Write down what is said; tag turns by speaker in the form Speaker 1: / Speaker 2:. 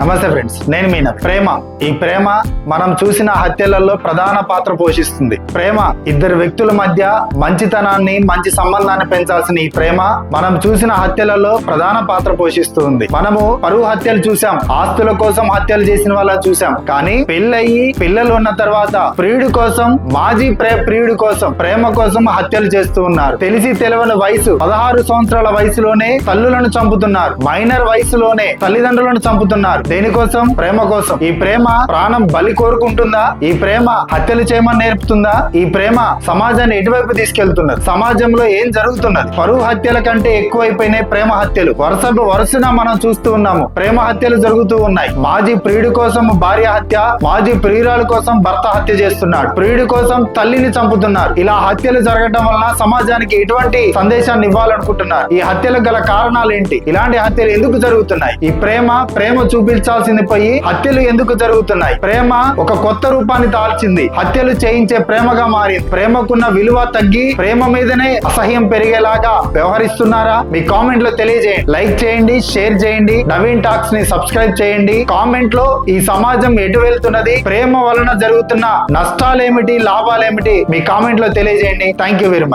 Speaker 1: నమస్తే ఫ్రెండ్స్ నేను మీన. ప్రేమ. ఈ ప్రేమ మనం చూసిన హత్యలలో ప్రధాన పాత్ర పోషిస్తుంది. ప్రేమ ఇద్దరు వ్యక్తుల మధ్య మంచితనాన్ని మంచి సంబంధాన్ని పెంచాల్సిన ఈ ప్రేమ మనం చూసిన హత్యలలో ప్రధాన పాత్ర పోషిస్తుంది. మనము పరువు హత్యలు చూసాం ఆస్తుల కోసం హత్యలు చేసిన వాళ్ళని చూసాం కానీ పెళ్ళయి పిల్లలు ఉన్న తర్వాత ప్రియుడి కోసం మాజీ ప్రే ప్రియుడి కోసం ప్రేమ కోసం హత్యలు చేస్తూ ఉన్నారు. తెలిసి తెలవని వయసు పదహారు సంవత్సరాల వయసులోనే తల్లులను చంపుతున్నారు. మైనర్ వయసులోనే తల్లిదండ్రులను చంపుతున్నారు. దేనికోసం ప్రేమ కోసం. ఈ ప్రేమ ప్రాణం బలి కోరుకుంటుందా? ఈ ప్రేమ హత్యలు చేయమని నేర్పుతుందా? ఈ ప్రేమ సమాజాన్ని ఎటువైపు తీసుకెళ్తున్నది? సమాజంలో ఏం జరుగుతున్నది? పరువు హత్యల కంటే ఎక్కువైపోయినాయి ప్రేమ హత్యలు. వరుస వరుసన మనం చూస్తూ ఉన్నాము. ప్రేమ హత్యలు జరుగుతూ ఉన్నాయి. మాజీ ప్రియుడి కోసం భార్య హత్య మాజీ ప్రియురాల కోసం భర్త హత్య చేస్తున్నాడు. ప్రియుడి కోసం తల్లిని చంపుతున్నారు. ఇలా హత్యలు జరగడం వలన సమాజానికి ఎటువంటి సందేశాన్ని ఇవ్వాలనుకుంటున్నారు? ఈ హత్యలకు గల కారణాలు ఏంటి? ఇలాంటి హత్యలు ఎందుకు జరుగుతున్నాయి? ఈ ప్రేమ ప్రేమ చూపి చూపించాల్సింది పోయి హత్యలు ఎందుకు జరుగుతున్నాయి? ప్రేమ ఒక కొత్త రూపాన్ని దాల్చింది హత్యలు చేయించే ప్రేమగా మారింది. ప్రేమకున్న విలువ తగ్గి ప్రేమ మీదనే అసహ్యం పెరిగేలాగా వ్యవహరిస్తున్నారా? మీ కామెంట్లో తెలియజేయండి. లైక్ చేయండి షేర్ చేయండి. నవీన్ టాక్స్ని సబ్స్క్రైబ్ చేయండి. కామెంట్లో ఈ సమాజం ఎటు వెళ్తున్నది? ప్రేమ వలన జరుగుతున్న నష్టాలేమిటి లాభాలేమిటి మీ కామెంట్లో తెలియజేయండి. Thank you very much.